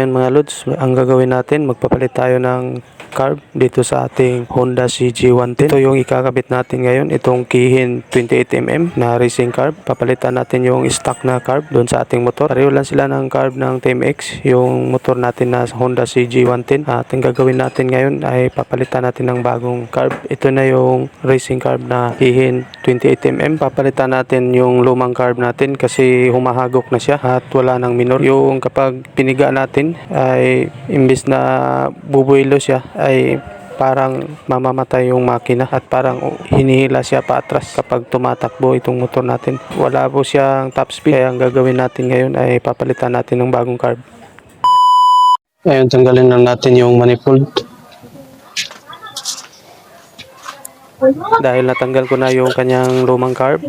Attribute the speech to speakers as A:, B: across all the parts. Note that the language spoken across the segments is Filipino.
A: Ngayon mga Lods, ang gagawin natin, magpapalit tayo ng carb dito sa ating Honda CG110. Ito yung ikakabit natin ngayon, itong Kihin 28mm na racing carb. Papalitan natin yung stock na carb doon sa ating motor. Pareho lang sila ng carb ng TMX, yung motor natin na Honda CG110. At ang gagawin natin ngayon ay papalitan natin ng bagong carb. Ito na yung racing carb na Kihin 28mm. Papalitan natin yung lumang carb natin kasi humahagok na siya at wala nang minor. Yung kapag piniga natin ay imbis na bubuelo siya ay parang mamamatay yung makina at parang hinihila siya paatras kapag tumatakbo itong motor natin. Wala po siyang top speed kaya ang gagawin natin ngayon ay papalitan natin ng bagong carb. Ngayon tanggalin lang natin yung manifold. Dahil natanggal ko na yung kanyang lumang carb.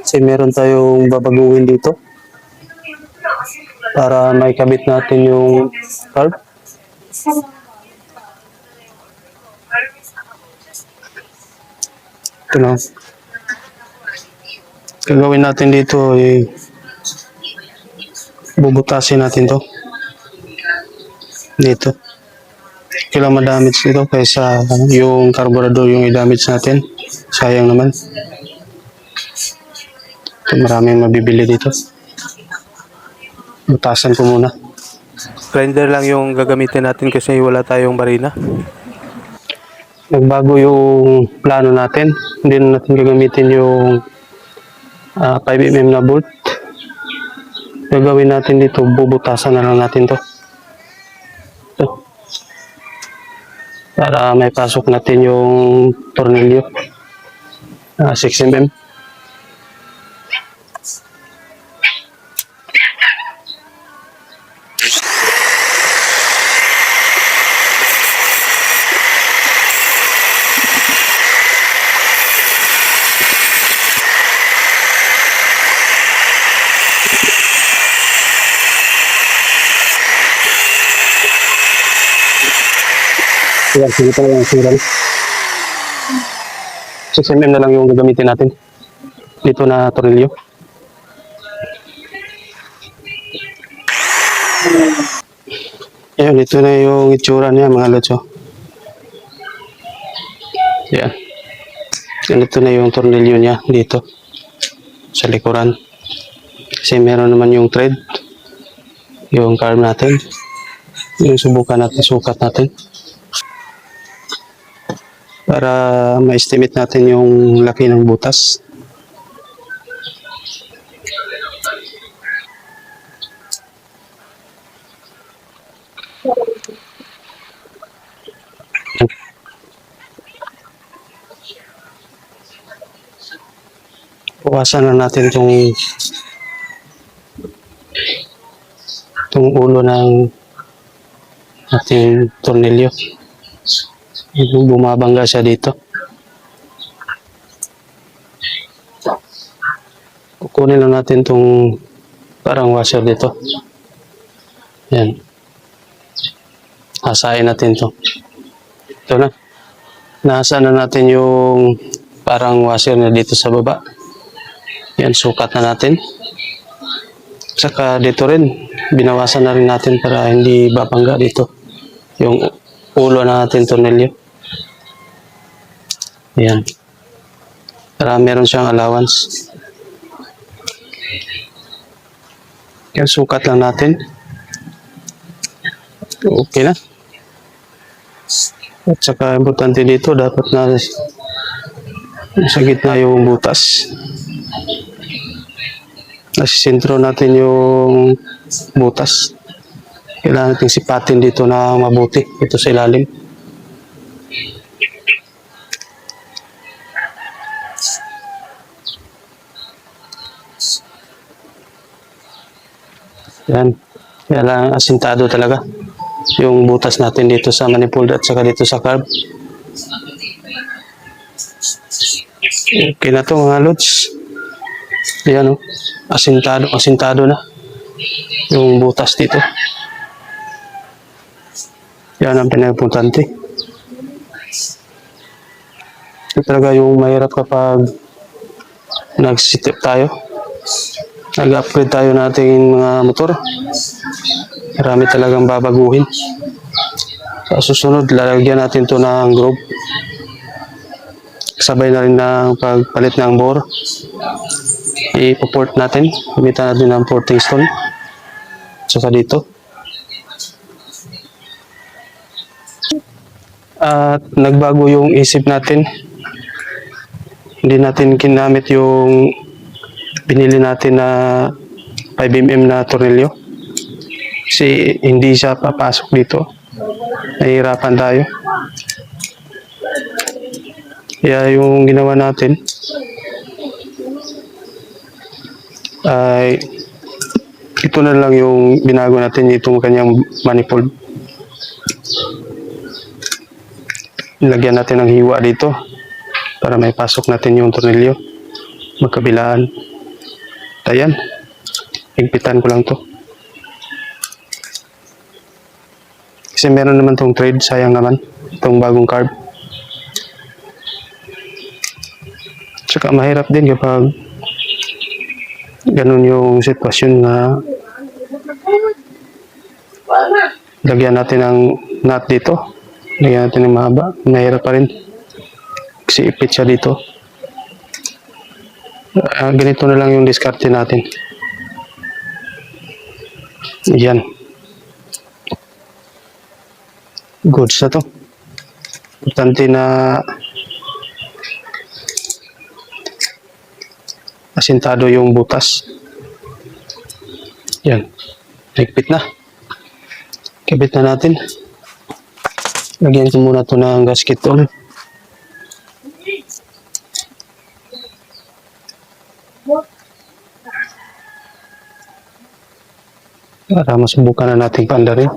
A: Kasi meron tayong babaguhin dito. Para may kabit natin yung carb. Ito lang. Gagawin natin dito ay bubutasin natin to. Dito. Kailangan ma-damage dito kaysa yung carburetor yung i-damage natin. Sayang naman. Ito, maraming mabibili dito. Butasan ko muna. Grinder lang yung gagamitin natin kasi wala tayong barina. Nagbago yung plano natin. Hindi na natin gagamitin yung ah, 5mm na bolt. Gagawin natin dito, bubutasan na lang natin to. Para may pasok natin yung tornilyo. Ah, 6mm. Ayan, sige pa yung siran. 6mm na lang yung gagamitin natin. Dito na tornilyo. Ayan, ito na yung itsura niya mga lotso. Ayan. Ganito na yung tornilyo niya dito. Sa likuran. Kasi meron naman yung thread. Yung carb natin. Yung subukan natin, sukat natin para ma-estimate natin yung laki ng butas. Bukasan na natin itong itong ulo ng ating tornilyo. Yung bumabangga siya dito. Kukunin lang natin tong parang washer dito. Yan. Hasain natin to. Ito na. Nasa na natin yung parang washer na dito sa baba. Yan, sukat na natin. Saka dito rin, binawasan na rin natin para hindi babangga dito. Yung ulo na natin tornilyo. Ayan. Para meron siyang allowance. Yan, sukat lang natin. Okay na. At saka importante dito, dapat na sa gitna yung butas. Nasa sentro natin yung butas. Kailangan natin sipatin dito na mabuti. Ito sa ilalim. Yan. Kailangan asintado talaga. Yung butas natin dito sa manifold at saka dito sa carb. Okay na to mga lods. Ayan o. Asintado, asintado na. Yung butas dito. Yan ang pinagpuntante. Ito talaga yung mahirap kapag nagsitip tayo. Nag-upgrade tayo nating mga motor. Marami talagang babaguhin. Sa susunod, lalagyan natin to ng group. Sabay na rin ng pagpalit ng bore. I-port natin. Gamitan natin ng porting stone. Tsaka dito. At nagbago yung isip natin. Hindi natin kinamit yung binili natin na 5mm na tornilyo. Kasi hindi siya papasok dito. Nahihirapan tayo. Kaya yung ginawa natin ay ito na lang yung binago natin itong kanyang manifold. Lagyan natin ng hiwa dito para may pasok natin yung tornilyo magkabilaan. Ayan. Higpitan ko lang to. Kasi meron naman tong trade, sayang naman. Itong bagong carb. Tsaka mahirap din kapag ganun yung sitwasyon na lagyan natin ng nut dito. Lagyan natin ng mahaba. Mahirap pa rin. Kasi ipit siya dito. Ah, ganito na lang yung diskarte natin. Yan. Goods na to. Importante na asintado yung butas. Yan. Higpit na. Kabit na natin. Lagyan ko muna to ng gasket oil. Para masubukan na nating pandarin.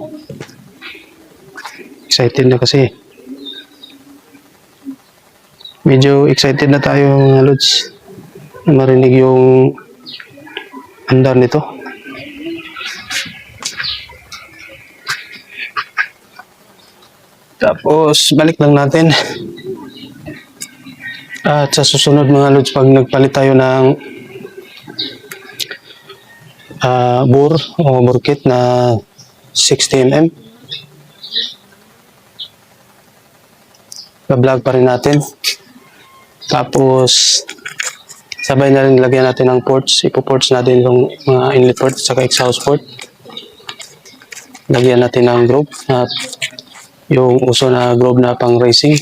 A: Excited na kasi. Medyo excited na tayo mga Lods. Marinig yung andar nito. Tapos, balik lang natin. At sa susunod mga Lods, pag nagpalit tayo ng ah bore o bore kit na 60mm. vlog pa rin natin. Tapos, sabay na rin lagyan natin ng ports. Ipo-ports natin yung mga inlet port at exhaust port. Lagyan natin ng group at yung uso na group na pang racing.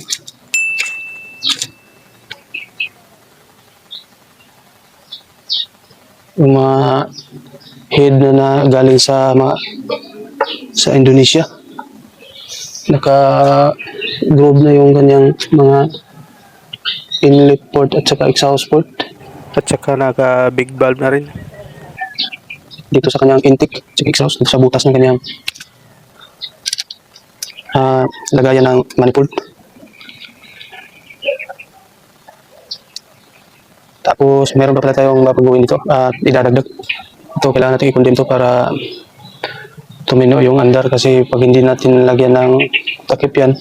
A: Yung mga head na, na galing sa mga sa Indonesia. Naka groove na yung kanyang mga inlet port at saka exhaust port. At saka naka big valve na rin. Dito sa kanyang intake, sa exhaust, dito sa butas ng kanyang ah lagayan ng manifold. Tapos meron pa pala tayong mapagawin dito at idadagdag. Ito kailangan natin i-condemn to para tumino yung andar kasi pag hindi natin lagyan ng takip yan,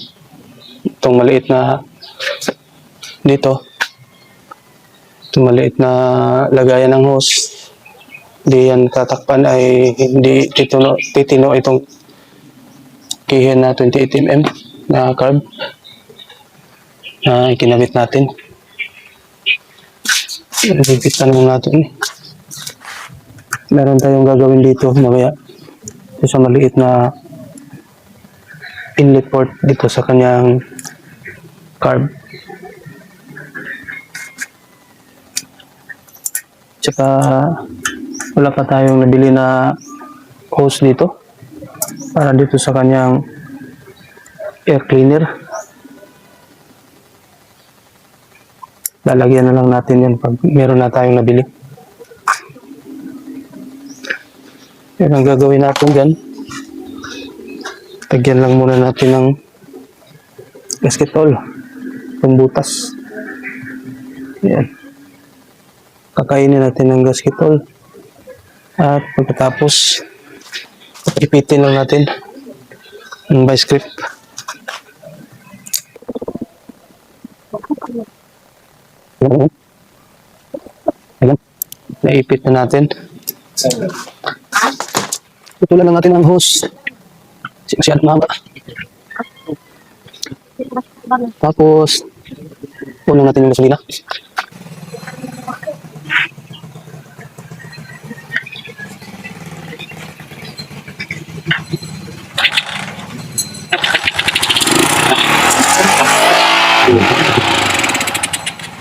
A: itong maliit na dito, itong maliit na lagayan ng hose, hindi yan tatakpan ay hindi titino, titino itong kihin na 28mm na carb na ikinabit natin. Ipitan mo natin. Meron tayong gagawin dito mamaya sa maliit na inlet port dito sa kanyang carb. Tsaka wala pa tayong nabili na hose dito para dito sa kanyang air cleaner. Lalagyan na lang natin yan pag meron na tayong nabili. Yan ang gagawin natin dyan. Tagyan lang muna natin ng gasket oil. Itong butas. Yan. Kakainin natin ng gasket oil. At pagkatapos, ipitin lang natin ng grip. Ayan. Naipit na natin. Putulan lang natin ang hose. Kasi masyadong mahaba. Tapos, puno natin yung gasolina.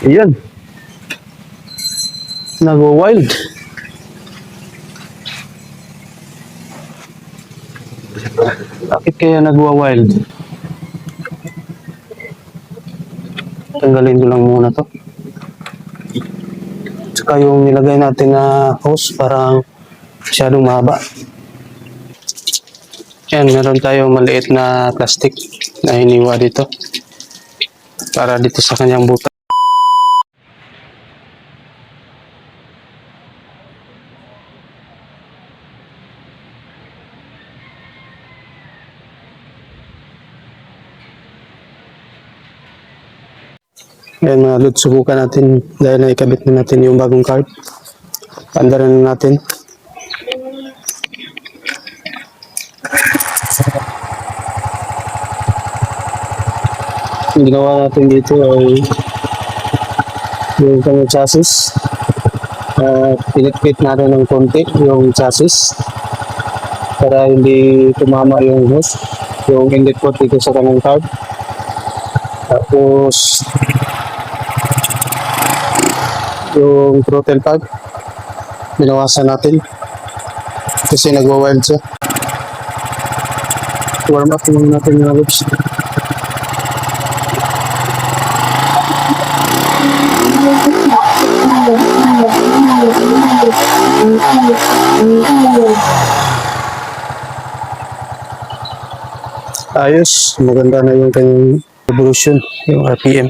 A: Ayan. Nag-wild. Bakit kaya nagwa-wild? Tanggalin ko lang muna to. Tsaka yung nilagay natin na hose parang masyadong mahaba. Yan, meron tayong maliit na plastic na hiniwa dito. Para dito sa kanyang buta. Ngayon mga lods, subukan natin dahil naikabit na natin yung bagong card. Pandaran na natin. Yung ginawa natin dito ay yung kanyang chassis. Uh, pinitpit natin ng konti yung chassis para hindi tumama yung hose, yung inlet port dito sa kanyang card. Tapos yung throttle pad binawasan natin. Kasi nagwa-wild siya. Warm up muna natin yung loops ayos. Maganda na yung kanyang evolution yung RPM